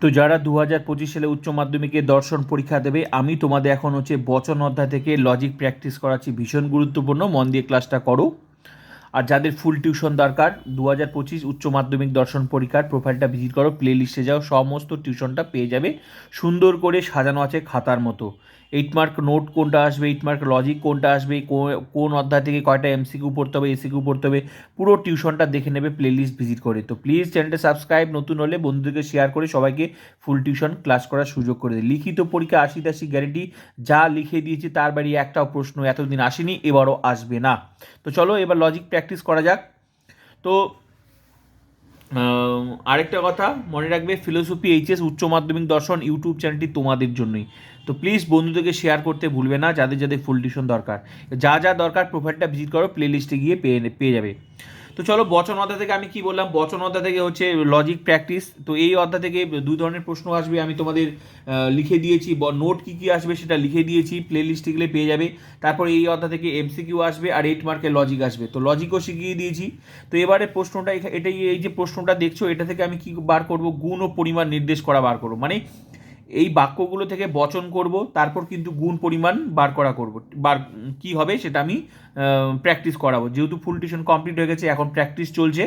তো যারা দু হাজার পঁচিশ সালে উচ্চ মাধ্যমিকে দর্শন পরীক্ষা দেবে, আমি তোমাদের এখন হচ্ছে বচন অধ্যায় থেকে লজিক প্র্যাকটিস করাচ্ছি। ভীষণ গুরুত্বপূর্ণ, মন দিয়ে ক্লাসটা করো। আর যাদের ফুল টিউশন দরকার দু হাজার পঁচিশ উচ্চ মাধ্যমিক দর্শন পরীক্ষার প্রোফাইলটা ভিজিট করো প্লে লিস্টে যাও, সমস্ত টিউশনটা পেয়ে যাবে। সুন্দর করে সাজানো আছে খাতার মতো। এইট মার্ক নোট কোনটা আসবে এইট মার্ক লজিক কোনটা আসবে কোন অধ্যায় থেকে কয়টা এমসিকিউ পড়তে হবে এসিকিউ পড়তে হবে, পুরো টিউশনটা দেখে নেবে প্লে লিস্ট ভিজিট করে। তো প্লিজ চ্যানেলটা সাবস্ক্রাইব নতুন হলে বন্ধুদেরকে শেয়ার করে সবাইকে ফুল টিউশন ক্লাস করার সুযোগ করে দেয় লিখিত পরীক্ষা আশি তাশি গ্যারেন্টি যা লিখে দিয়েছি তার বাড়ি একটাও প্রশ্ন এতদিন আসেনি, এবারও আসবে না। তো চলো এবার লজিক প্র্যাকটিস করা যাক। তো আরেকটা কথা মনে রাখবে ফিলোসফি এইচএস উচ্চ মাধ্যমিক দর্শন ইউটিউব চ্যানেলটি তোমাদের জন্যই। তো প্লিজ বন্ধুদেরকে শেয়ার করতে ভুলবে না, যাদের যাদের ফুল টিউশন দরকার। যা যা দরকার প্রোফাইলটা ভিজিট করো প্লে লিস্টে গিয়ে পেয়ে পেয়ে যাবে। তো চলো বচন অধ্যায় থেকে আমি কি বললাম? বচন অধ্যায় থেকে হচ্ছে লজিক প্র্যাকটিস তো এই অধ্যায় থেকে দুই ধরনের প্রশ্ন আসবে, আমি তোমাদের লিখে দিয়েছি। নোট কি কি আসবে সেটা লিখে দিয়েছি প্লে লিস্টে গেলে পেয়ে যাবে। তারপর এই অধ্যায় থেকে এমসিকিউ আসবে আর এইট মার্কের লজিক আসবে। তো লজিকও শিখিয়ে দিয়েছি। তো এবারে প্রশ্নটা এটাই, এই যে প্রশ্নটা দেখছ, এটা থেকে আমি কি বার করব? গুণ ও পরিমাণ নির্দেশ করা বার করব। মানে এই বাক্যগুলো থেকে বচন করব, তারপর কিন্তু গুণ পরিমাণ বার করা করব। বার কী হবে সেটা আমি প্র্যাকটিস করাবো। যেহেতু ফুল টিউশন কমপ্লিট হয়ে গেছে, এখন প্র্যাকটিস চলছে।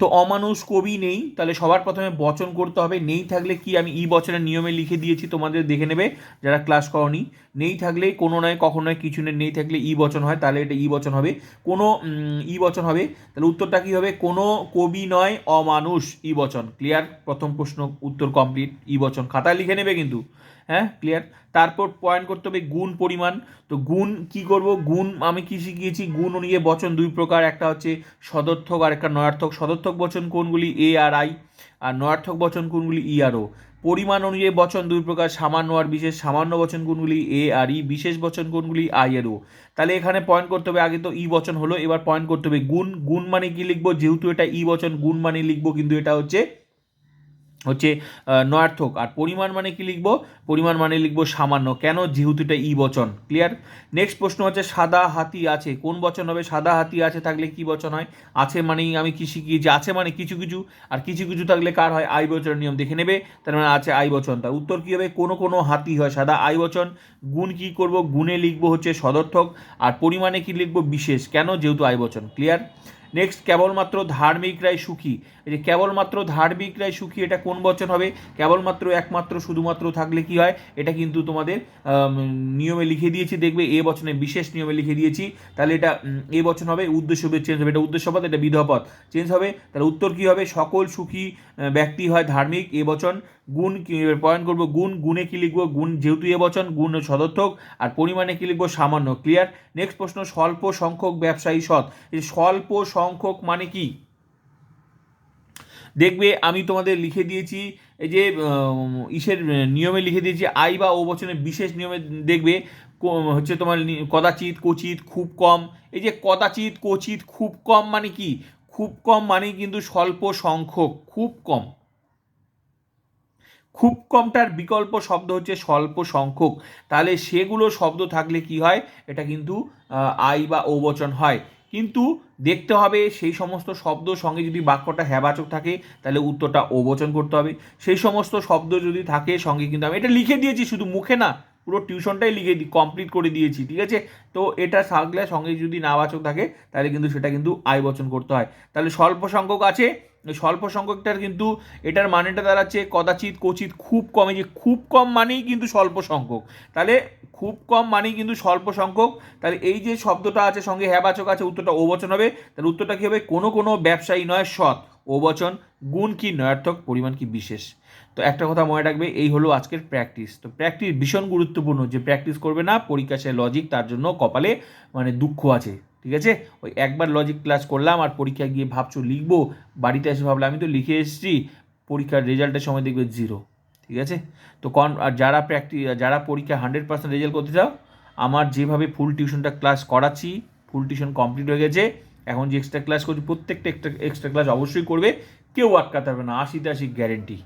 তো অমানুষ কবি নেই, তাহলে সবার প্রথমে বচন করতে হবে, নেই থাকলে কি আমি ই বচনের নিয়মে লিখে দিয়েছি তোমাদের দেখে নেবে, যারা ক্লাস করনি, নেই থাকলে কোনো নয়, কখনো নয়, কিছু নেই নেই থাকলে ই বচন হয়, তাহলে এটা ই বচন হবে, কোনো ই বচন হবে, তাহলে উত্তরটা কি হবে, কোনো কবি নয়, অমানুষ, ই বচন ক্লিয়ার প্রথম প্রশ্ন, উত্তর কমপ্লিট ই বচন, খাতায় লিখে নেবে কিন্তু। হ্যাঁ ক্লিয়ার তারপর পয়েন্ট করতে হবে গুণ পরিমাণ। তো গুণ কি করব? গুণ আমি কি শিখিয়েছি? গুণ অনুযায়ী বচন দুই প্রকার। একটা হচ্ছে সদর্থক আর একটা নয়ার্থক। সদর্থক বচন কোনগুলি? এ আর আই আর নয়ার্থক বচন কোনগুলি? ই আর ও পরিমাণ অনুযায়ী বচন দুই প্রকার। সামান্য আর বিশেষ। সামান্য বচন কোনগুলি? এ আর ই বিশেষ বচন কোনগুলি? আই আর ও তাহলে এখানে পয়েন্ট করতে হবে। আগে তো ই বচন হলো। এবার পয়েন্ট করতে হবে গুণ। গুণ মানে কি লিখব? যেহেতু এটা ই বচন, গুণ মানে লিখব। কিন্তু এটা হচ্ছে হচ্ছে নয়ার্থক। আর পরিমাণ মানে কি লিখব? পরিমাণ মানে লিখব সামান্য। কেন? যেহেতু এটা ই বচন। ক্লিয়ার নেক্সট প্রশ্ন হচ্ছে, সাদা হাতি আছে। কোন বচন হবে? সাদা হাতি আছে থাকলে কি বচন হয়? আছে মানেই আমি কি শিখিয়েছি আছে মানে কিছু কিছু, আর কিছু কিছু থাকলে কার হয়? আই বচনের নিয়ম দেখে নেবে। তার মানে আছে আই বচন। তার উত্তর কী হবে? কোনো কোনো হাতি হয়। সাদা আই বচন। গুণ কি করব? গুণে লিখব হচ্ছে সদর্থক। আর পরিমাণে কি লিখব? বিশেষ। কেন? যেহেতু আই বচন। ক্লিয়ার নেক্সট কেবলমাত্র ধার্মিকরাই সুখী। এই যে কেবলমাত্র ধার্মিকরাই সুখী, এটা কোন বচন হবে? কেবলমাত্র একমাত্র, শুধুমাত্র থাকলে কি হয়? এটা কিন্তু তোমাদের নিয়মে লিখে দিয়েছি, দেখবে এ বচনে বিশেষ নিয়মে লিখে দিয়েছি। তাহলে এটা এ বচন হবে উদ্দেশ্য চেঞ্জ হবে। এটা উদ্দেশ্য পদ, এটা বিধ পদ চেঞ্জ হবে, তাহলে উত্তর কি হবে? সকল সুখী ব্যক্তি হয় ধার্মিক, এ বচন। গুণ পয়েন্ট করব, গুণ, গুণে কি লিখব? গুণ যেহেতু এ বচন, গুণ সদর্থক, আর পরিমাণে কি লিখব? সামান্য ক্লিয়ার নেক্সট প্রশ্ন, স্বল্প সংখ্যক ব্যবসায়ী সৎ। স্বল্প সংখ্যক মানে কি? দেখবে আমি তোমাদের লিখে দিয়েছি, এই যে ইসের নিয়মে লিখে দিয়েছি, আই বা ও বচনের বিশেষ নিয়মে দেখবে হচ্ছে তোমার কদাচিৎ কচিত খুব কম, এই যে কদাচিৎ কচিত খুব কম মানে কি? খুব কম মানে কিন্তু স্বল্প সংখ্যক, খুব কম। খুব কমটার বিকল্প শব্দ হচ্ছে স্বল্প সংখ্যক। তাহলে সেগুলো শব্দ থাকলে কি হয়? এটা কিন্তু আই বা ও বচন হয়। কিন্তু দেখতে হবে সেই সমস্ত শব্দ সঙ্গে যদি বাক্যটা হ্যাবাচক থাকে, তাহলে উত্তরটা ও বচন করতে হবে। সেই সমস্ত শব্দ যদি থাকে সঙ্গে কিন্তু আমি, এটা লিখে দিয়েছি শুধু মুখে না, পুরো টিউশনটাই লিখে দিই কমপ্লিট করে দিয়েছি, ঠিক আছে? তো এটা থাকলে সঙ্গে যদি নাবাচক থাকে, তাহলে কিন্তু সেটা কিন্তু আয় বচন করতে হয়। তাহলে স্বল্প সংখ্যক আছে স্বল্প সংখ্যকটার কিন্তু এটার মানেটা দাঁড়াচ্ছে, কদাচিৎ কচিত খুব কমে, যে খুব কম মানেই কিন্তু স্বল্প সংখ্যক তাহলে খুব কম মানেই কিন্তু স্বল্প সংখ্যক। তাহলে এই যে শব্দটা আছে, সঙ্গে হ্যাবাচক আছে, উত্তরটা ও বচন হবে। তাহলে উত্তরটা কী হবে? কোনো কোনো ব্যবসায়ী নয়, সৎ। ও বচন, গুণ কি নয়ার্থক, পরিমাণ কি বিশেষ? তো একটা কথা মনে রাখবে, এই হলো আজকের প্র্যাকটিস তো প্র্যাকটিস ভীষণ গুরুত্বপূর্ণ, যে প্র্যাকটিস করবে না, পরীক্ষা সে লজিক তার জন্য কপালে মানে দুঃখ আছে, ঠিক আছে? ওই একবার লজিক ক্লাস করলাম আর পরীক্ষায় গিয়ে ভাবছ লিখব, বাড়িতে এসে ভাবলাম আমি তো লিখে এসেছি, পরীক্ষার রেজাল্টের সময় দেখবে জিরো ঠিক আছে? তো কন আর যারা প্র্যাকটি যারা পরীক্ষা হান্ড্রেড পার্সেন্ট রেজাল্ট করতে চাও, আমার যেভাবে ফুল টিউশনটা ক্লাস করাচ্ছি ফুল টিউশন কমপ্লিট হয়ে গেছে, এখন যে এক্সট্রা ক্লাস করছি, প্রত্যেকটা এক্সট্রা এক্সট্রা ক্লাস অবশ্যই করবে, কেউ আটকাতে পারবে না আশিতে আশি গ্যারেন্টি